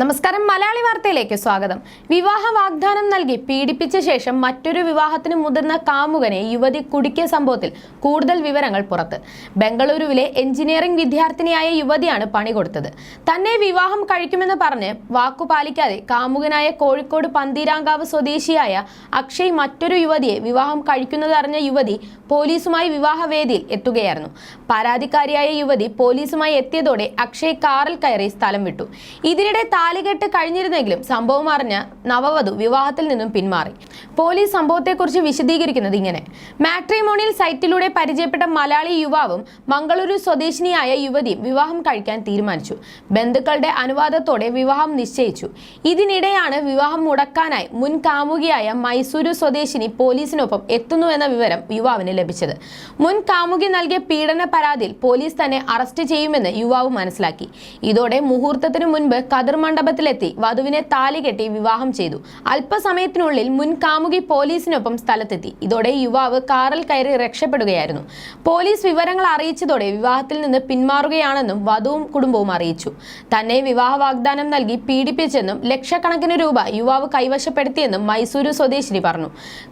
നമസ്കാരം. മലയാളി വാർത്തയിലേക്ക് സ്വാഗതം. വിവാഹ വാഗ്ദാനം നൽകി പീഡിപ്പിച്ച ശേഷം മറ്റൊരു വിവാഹത്തിന് മുതിർന്ന കാമുകനെ യുവതി കുടുക്കിയ സംഭവത്തിൽ കൂടുതൽ വിവരങ്ങൾ പുറത്ത്. ബംഗളൂരുവിലെ എഞ്ചിനീയറിംഗ് വിദ്യാർത്ഥിനിയായ യുവതിയാണ് പണി കൊടുത്തത്. തന്നെ വിവാഹം കഴിക്കുമെന്ന് പറഞ്ഞ് വാക്കു പാലിക്കാതെ കാമുകനായ കോഴിക്കോട് പന്തീരാങ്കാവ് സ്വദേശിയായ അക്ഷയ് മറ്റൊരു യുവതിയെ വിവാഹം കഴിക്കുന്നതറിഞ്ഞ യുവതി പോലീസുമായി വിവാഹവേദിയിൽ എത്തുകയായിരുന്നു. പരാതിക്കാരിയായ യുവതി പോലീസുമായി എത്തിയതോടെ അക്ഷയ് കാറിൽ കയറി സ്ഥലം വിട്ടു. ഇതിനിടെ താലികെട്ട് കഴിഞ്ഞിരുന്നെങ്കിലും സംഭവം അറിഞ്ഞ നവവധു വിവാഹത്തിൽ നിന്നും പിന്മാറി. പോലീസ് സംഭവത്തെക്കുറിച്ച് വിശദീകരിക്കുന്നത് ഇങ്ങനെ. മാട്രിമോണിയൽ സൈറ്റിലൂടെ പരിചയപ്പെട്ട മലയാളി യുവാവും മംഗളൂരു സ്വദേശിനിയായ യുവതിയും വിവാഹം കഴിക്കാൻ തീരുമാനിച്ചു. ബന്ധുക്കളുടെ അനുവാദത്തോടെ വിവാഹം നിശ്ചയിച്ചു. ഇതിനിടെയാണ് വിവാഹം മുടക്കാനായി മുൻ കാമുകിയായ മൈസൂരു സ്വദേശിനി പോലീസിനൊപ്പം എത്തുന്നുവെന്ന വിവരം യുവാവിന് ലഭിച്ചത്. മുൻ കാമുകി നൽകിയ പീഡന പരാതിയിൽ പോലീസ് തന്നെ അറസ്റ്റ് ചെയ്യുമെന്ന് യുവാവ് മനസ്സിലാക്കി. ഇതോടെ മുഹൂർത്തത്തിനു മുൻപ് കതിർ മണ്ഡപത്തിലെത്തി. വധുവിനെ താലി കെട്ടി വിവാഹം ചെയ്തു. അല്പസമയത്തിനുള്ളിൽ മുൻ കാമുകി പോലീസിനൊപ്പം സ്ഥലത്തെത്തി. ഇതോടെ യുവാവ് കാറിൽ കയറി രക്ഷപ്പെടുകയായിരുന്നു. പോലീസ് വിവരങ്ങൾ അറിയിച്ചതോടെ വിവാഹത്തിൽ നിന്ന് പിന്മാറുകയാണെന്നും വധുവും കുടുംബവും അറിയിച്ചു. തന്നെ വിവാഹ വാഗ്ദാനം നൽകി പീഡിപ്പിച്ചെന്നും ലക്ഷക്കണക്കിന് രൂപ യുവാവ് കൈവശപ്പെടുത്തിയെന്നും മൈസൂരു സ്വദേശിനി പറഞ്ഞു.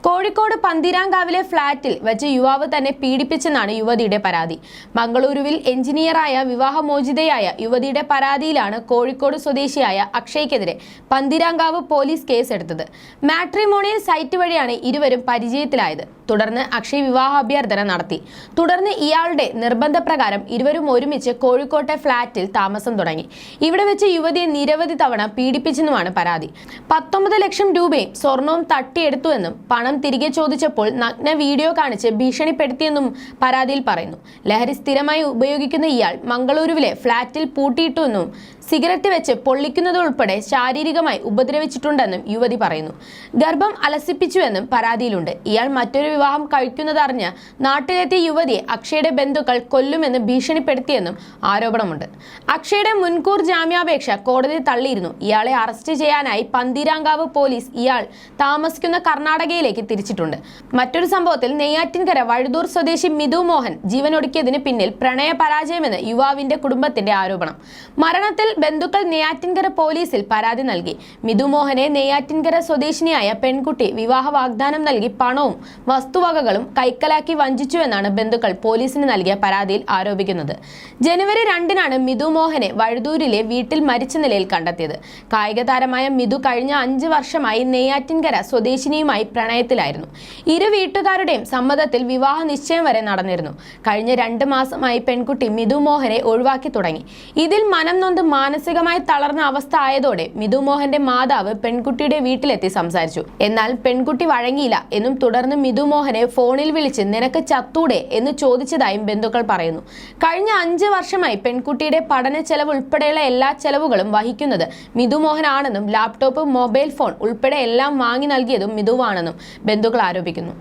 കോഴിക്കോട് പന്തിരാങ്കാവിലെ ഫ്ളാറ്റിൽ വെച്ച് യുവാവ് തന്നെ പീഡിപ്പിച്ചെന്നാണ് യുവതിയുടെ പരാതി. മംഗളൂരുവിൽ എഞ്ചിനീയറായ വിവാഹമോചിതയായ യുവതിയുടെ പരാതിയിലാണ് കോഴിക്കോട് സ്വദേശിയായ അക്ഷയ്ക്കെതിരെ പന്തിരാങ്കാവ് പോലീസ് കേസെടുത്തത്. മാട്രിമോണിയൽ സൈറ്റ് വഴിയാണ് ഇരുവരും പരിചയത്തിലായത്. തുടർന്ന് അക്ഷയ് വിവാഹ അഭ്യർത്ഥന നടത്തി. തുടർന്ന് ഇയാളുടെ നിർബന്ധപ്രകാരം ഇരുവരും ഒരുമിച്ച് കോഴിക്കോട്ടെ ഫ്ളാറ്റിൽ താമസം തുടങ്ങി. ഇവിടെ വെച്ച് യുവതിയെ നിരവധി തവണ പീഡിപ്പിച്ചെന്നുമാണ് പരാതി. പത്തൊമ്പത് ലക്ഷം രൂപയും സ്വർണവും തട്ടിയെടുത്തുവെന്നും പണം തിരികെ ചോദിച്ചപ്പോൾ നഗ്ന വീഡിയോ കാണിച്ച് ഭീഷണിപ്പെടുത്തിയെന്നും പരാതിയിൽ പറയുന്നു. ലഹരി സ്ഥിരമായി ഉപയോഗിക്കുന്ന ഇയാൾ മംഗളൂരുവിലെ ഫ്ളാറ്റിൽ പൂട്ടിയിട്ടുവെന്നും സിഗരറ്റ് വെച്ച് പൊള്ളിക്കുന്നത് ഉൾപ്പെടെ ശാരീരികമായി ഉപദ്രവിച്ചിട്ടുണ്ടെന്നും യുവതി പറയുന്നു. ഗർഭം അലസിപ്പിച്ചുവെന്നും പരാതിയിലുണ്ട്. ഇയാൾ മറ്റൊരു വിവാഹം കഴിക്കുന്നതറിഞ്ഞ് നാട്ടിലെത്തിയ യുവതിയെ അക്ഷയുടെ ബന്ധുക്കൾ കൊല്ലുമെന്ന് ഭീഷണിപ്പെടുത്തിയെന്നും ആരോപണമുണ്ട്. അക്ഷയുടെ മുൻകൂർ ജാമ്യാപേക്ഷ കോടതി തള്ളിയിരുന്നു. ഇയാളെ അറസ്റ്റ് ചെയ്യാനായി പന്തീരാങ്കാവ് പോലീസ് ഇയാൾ താമസിക്കുന്ന കർണാടകയിലേക്ക് തിരിച്ചിട്ടുണ്ട്. മറ്റൊരു സംഭവത്തിൽ നെയ്യാറ്റിൻകര വഴുതൂർ സ്വദേശി മിഥു മോഹൻ ജീവനൊടുക്കിയതിന് പിന്നിൽ പ്രണയ പരാജയമെന്ന് യുവാവിന്റെ കുടുംബത്തിന്റെ ആരോപണം. മരണത്തിൽ ബന്ധുക്കൾ നെയ്യാറ്റിൻകര പോലീസിൽ പരാതി നൽകി. മിഥു മോഹനെ നെയ്യാറ്റിൻകര സ്വദേശിനിയായ പെൺകുട്ടി വിവാഹ വാഗ്ദാനം നൽകി പണവും വസ്തുവകകളും കൈക്കലാക്കി വഞ്ചിച്ചുവെന്നാണ് ബന്ധുക്കൾ പോലീസിന് നൽകിയ പരാതിയിൽ ആരോപിക്കുന്നത്. ജനുവരി രണ്ടിനാണ് മിഥു മോഹനെ വഴുതൂരിലെ വീട്ടിൽ മരിച്ച നിലയിൽ കണ്ടെത്തിയത്. കായിക താരമായ മിഥു കഴിഞ്ഞ അഞ്ച് വർഷമായി നെയ്യാറ്റിൻകര സ്വദേശിനിയുമായി പ്രണയത്തിലായിരുന്നു. ഇരു വീട്ടുകാരുടെയും സമ്മതത്തിൽ വിവാഹ നിശ്ചയം വരെ നടന്നിരുന്നു. കഴിഞ്ഞ രണ്ട് മാസമായി പെൺകുട്ടി മിഥു മോഹനെ ഒഴിവാക്കി തുടങ്ങി. ഇതിൽ മനം നൊന്ത് മാനസികമായി തളർന്ന അവസ്ഥ ആയതോടെ മിഥു മോഹന്റെ മാതാവ് പെൺകുട്ടിയുടെ വീട്ടിലെത്തി സംസാരിച്ചു. എന്നാൽ പെൺകുട്ടി വഴങ്ങിയില്ല എന്നും തുടർന്ന് മിഥു മോഹനെ ഫോണിൽ വിളിച്ച് നിനക്ക് ചത്തൂടെ എന്ന് ചോദിച്ചതായും ബന്ധുക്കൾ പറയുന്നു. കഴിഞ്ഞ അഞ്ച് വർഷമായി പെൺകുട്ടിയുടെ പഠന ചെലവ് ഉൾപ്പെടെയുള്ള എല്ലാ ചെലവുകളും വഹിക്കുന്നത് മിഥു മോഹനാണെന്നും ലാപ്ടോപ്പ് മൊബൈൽ ഫോൺ ഉൾപ്പെടെ എല്ലാം വാങ്ങി നൽകിയതും മിഥുവാണെന്നും ബന്ധുക്കൾ ആരോപിക്കുന്നു.